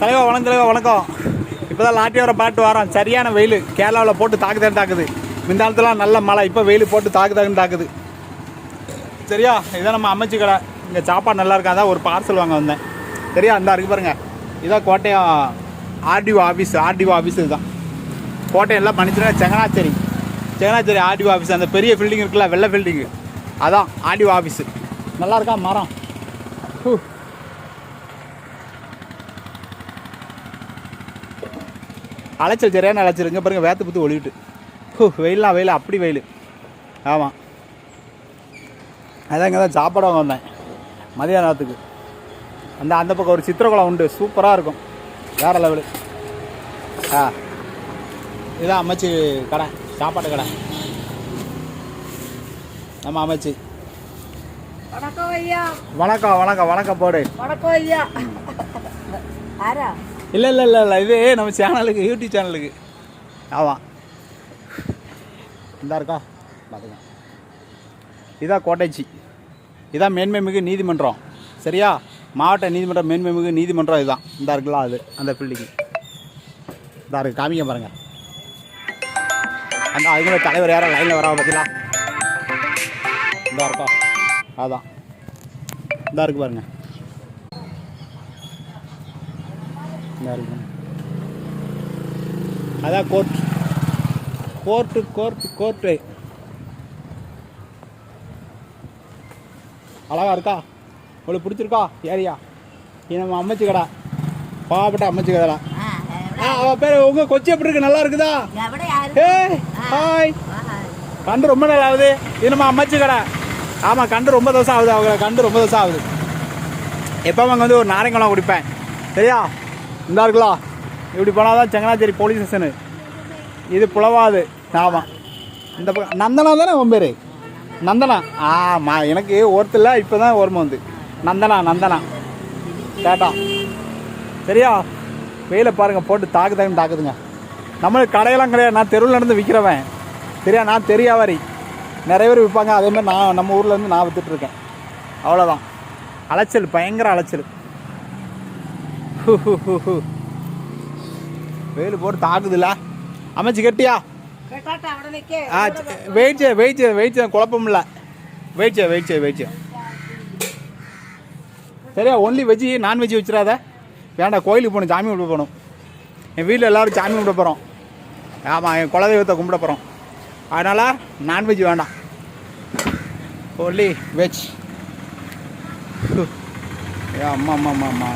தலைவா வணக்கம் தலைவா வணக்கம். இப்போ தான் லாட்டி வர பாட்டு வரோம். சரியான வெயில். கேரளாவில் போட்டு தாக்குதான் தாக்குது. முந்தாலத்துலாம் நல்ல மழை. இப்போ வெயில் போட்டு தாக்கு தாக்குன்னு தாக்குது. சரியா? இதான் நம்ம அமைச்சு கடை. இங்கே சாப்பாடு நல்லா இருக்கா தான் ஒரு பார்சல் வாங்க வந்தேன். சரியா? அந்த இருக்கு பாருங்க. இதான் Kottayam RTO office RTO office இதுதான். கோட்டையம் எல்லாம் பண்ணிச்சுனா செங்கனாச்சேரி. செங்கனாச்சேரி ஆர்டிஓ ஆஃபீஸ் அந்த பெரிய பில்டிங் இருக்குல்ல வெள்ளை பில்டிங்கு அதான் ஆர்டிஓ ஆஃபீஸு நல்லா இருக்கா? மரம். ஹூ. அலைச்சல் சரியான அலைச்சல் இங்கே பாருங்க வேத்து புத்து ஒளிவிட்டு ஹூ வெயிலாம் வெயில் அப்படி வெயில். ஆமாம் அதான் இங்கே தான் சாப்பாடு வாங்க வந்தேன். மதிய நேரத்துக்கு அந்த அந்த பக்கம் ஒரு சித்திரகுளம் உண்டு. சூப்பராக இருக்கும். வேறு லெவலு. ஆ. இதான் அமைச்சு கடை. சாப்பாட்டு கடை. நம்ம அமைச்சு. வணக்கம் ஐயா. வணக்கம் வணக்கம் வணக்கம் போடு. வணக்கம் ஐயா. ஆரா இல்லை இல்லை இல்லை இல்லை இது நம்ம சேனலுக்கு யூடியூப் சேனலுக்கு ஆமாம் இந்தா இருக்கா? பார்த்துங்க இதான் கோட்டைச்சி. இதான் மேன்மைமிகு நீதிமன்றம். சரியா? மாவட்ட நீதிமன்றம் மேன்மைமிகு நீதிமன்றம் இதுதான். இந்தா இருக்குல்ல அது அந்த பில்டிங் இதாக இருக்குது காமிக்க பாருங்கள் அந்த அதுக்குள்ள தலைவர் யாரும் லைனில் வரா பார்த்தீங்களா இந்தா இருக்கா? அதான். இந்தா இருக்கு பாருங்கள் இந்த இருக்கு பாருங்க. அதான் கோர்ட் கோர்ட்டு கோர்ட்டு கோர்ட்டு அழகா இருக்கா? உங்களுக்கு பிடிச்சிருக்கா? ஏரியா? இது நம்ம அம்மச்சி கடை. பாவப்பட்ட அம்மச்சி கடை ஆ அவ பேர் உங்க கொச்சி எப்படி இருக்கு? நல்லா இருக்குதா? ஏ ஹாய். கண்டு ரொம்ப நாள் ஆகுது. இது நம்ம அம்மச்சி கடை. ஆமாம் கண்டு ரொம்ப தோசை ஆகுது அவங்க கண்டு ரொம்ப தோசை ஆகுது. எப்போ அங்கே வந்து ஒரு நாரங்கலாம் குடிப்பேன். சரியா? இந்த இருக்குல்ல இப்படி போனால் தான் செங்கனாச்சேரி போலீஸ் ஸ்டேஷனு இது புலவாது. ஆமாம் இந்த பக்கம் நந்தனா தானே உன் பேர்? நந்தனா? ஆமாம் எனக்கு ஒருத்தர் இப்போ தான் ஓர்மை வந்து. நந்தனா நந்தனா. கேட்டா சரியா? வெயில பாருங்க போட்டு தாக்கு தாக்குன்னு தாக்குதுங்க. நம்மளுக்கு கடையெல்லாம் கிடையாது. நான் தெருவில் நடந்து விற்கிறவன் சரியா? நான் தெரியாவாரி. நிறைய பேர் விற்பாங்க. அதேமாதிரி நான் நம்ம ஊர்லேருந்து நான் விற்றுட்ருக்கேன் அவ்வளோதான் அலைச்சல் பயங்கர அலைச்சல். வெயில் போட்டு தாக்குதுல்ல? அமைச்சு கட்டியா? வெயிட் வெயிட் வெயிட் குழப்பம் இல்லை. வெயிட் வெயிட் வெயிட் சரியா ஒன்லி வெஜ்ஜி நான்வெஜ்ஜி வச்சிடாத. வேண்டாம் கோயிலுக்கு போகணும் சாமி கும்பிட போகணும். என் வீட்டில் எல்லோரும் சாமி கும்பிட போகிறோம் ஆமாம் என் குலதெய்வத்தை கும்பிட போகிறோம் அதனால் நான்வெஜ் வேண்டாம். ஒன்லி வெஜ் அம்மா அம்மா அம்மா அம்மா.